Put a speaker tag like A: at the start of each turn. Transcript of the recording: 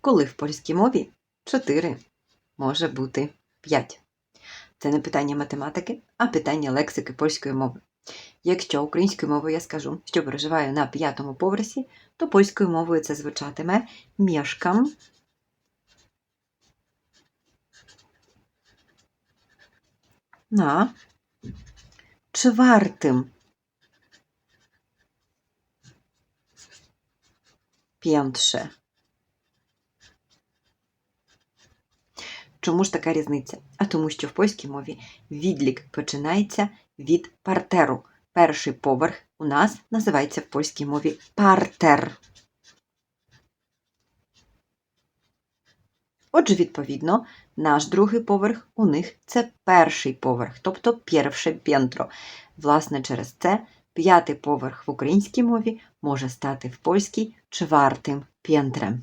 A: коли в польській мові 4 може бути 5. Це не питання математики, а питання лексики польської мови. Якщо українською мовою я скажу, що проживаю на п'ятому поверсі, то польською мовою це звучатиме mieszkam на czwartym piętrze. Чому ж така різниця? А тому, що в польській мові відлік починається від партеру. Перший поверх у нас називається в польській мові партер. Отже, відповідно, наш другий поверх у них це перший поверх, тобто перше п'єнтро. Власне, через це п'ятий поверх в українській мові може стати в польській чвартим п'єнтрем.